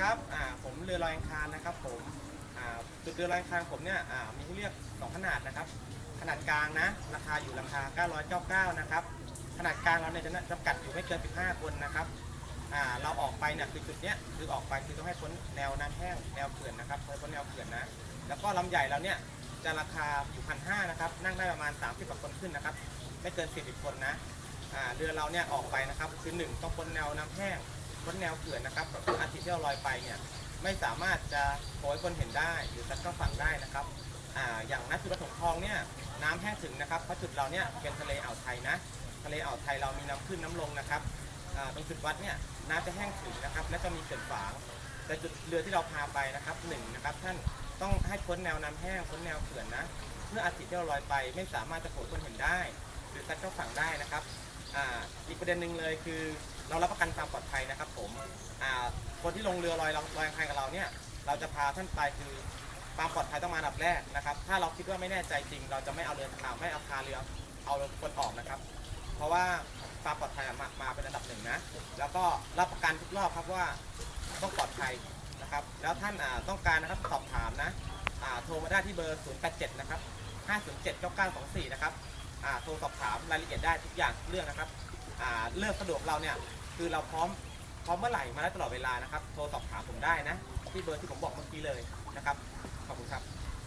ครับอ่าผมเรือลอยอังคารนะครับผมอ่าจุดเรือลอยอังคารผมเนี่ยอ่ามีให้เลือกสองขนาดนะครับ ขนาดกลางนะ ราคาอยู่ราคา 999 นะครับ ขนาดกลางเราเนี่ยจะจำกัดอยู่ไม่เกิน 15 คนนะครับอ่าเราออกไปเนี่ยคือจุดเนี้ยคือออกไปคือต้องให้พ้นแนวน้ำแห้งแนวเขื่อนนะครับพ้นแนวเขื่อนนะ แล้วก็ลำใหญ่เราเนี่ยจะราคาอยู่พันห้านะครับนั่งได้ประมาณ 30กว่าคนขึ้นนะครับ ไม่เกิน 40 คนนะอ่าเรือเราเนี่ยออกไปนะครับคือหนึ่งต้องพ้นแนวน้ำแห้ง พ้นแนวเขื่อนนะครับก็คืออาทิตย์ที่เราลอยไปเนี่ยไม่สามารถจะโผล่คนเห็นได้หรือซัดเข้าฝั่งได้นะครับอ่าอย่างนัดจุดประถมทองเนี่ยน้ำแห้งถึงนะครับเพราะจุดเราเนี่ยเป็นทะเลอ่าวไทยนะทะเลอ่าวไทยเรามีน้ำขึ้นน้ำลงนะครับอ่าตรงจุดวัดเนี่ยน้ำจะแห้งถึงนะครับ และจะมีเขื่อนฝาง แต่จุดเรือที่เราพาไปนะครับหนึ่งนะครับ ท่านต้องให้พ้นแนวน้ำแห้งพ้นแนวเขื่อนนะเมื่ออาทิตย์ที่เราลอยไปไม่สามารถจะโผล่คนเห็นได้ หรือซัดเข้าฝั่งได้นะครับอ่าอีกประเด็นหนึ่งเลยคือ เรารับประกันความปลอดภัยนะครับ ผมอ่าคนที่ลงเรือลอยลอยอังคารกับเราเนี่ย เราจะพาท่านไปคือความปลอดภัยต้องมาอันดับแรกนะครับ ถ้าเราคิดว่าไม่แน่ใจจริง เราจะไม่เอาเรือข่าวไม่เอาพาเรือเอาคนออกนะครับ เพราะว่าความปลอดภัยมามาเป็นอันดับหนึ่งนะ แล้วก็รับประกันทุกรอบครับว่าต้องปลอดภัยนะครับ แล้วท่านต้องการนะครับสอบถามนะโทรมาได้ที่เบอร์ 087 นะครับ 507 9924 นะครับโทรสอบถามรายละเอียดได้ทุกอย่างทุกเรื่องนะครับ เลือกสะดวกเราเนี่ยคือเราพร้อมพร้อมเมื่อไหร่มาได้ตลอดเวลานะครับ โทรสอบถามผมได้นะ ที่เบอร์ที่ผมบอกเมื่อกี้เลยนะครับ ขอบคุณครับ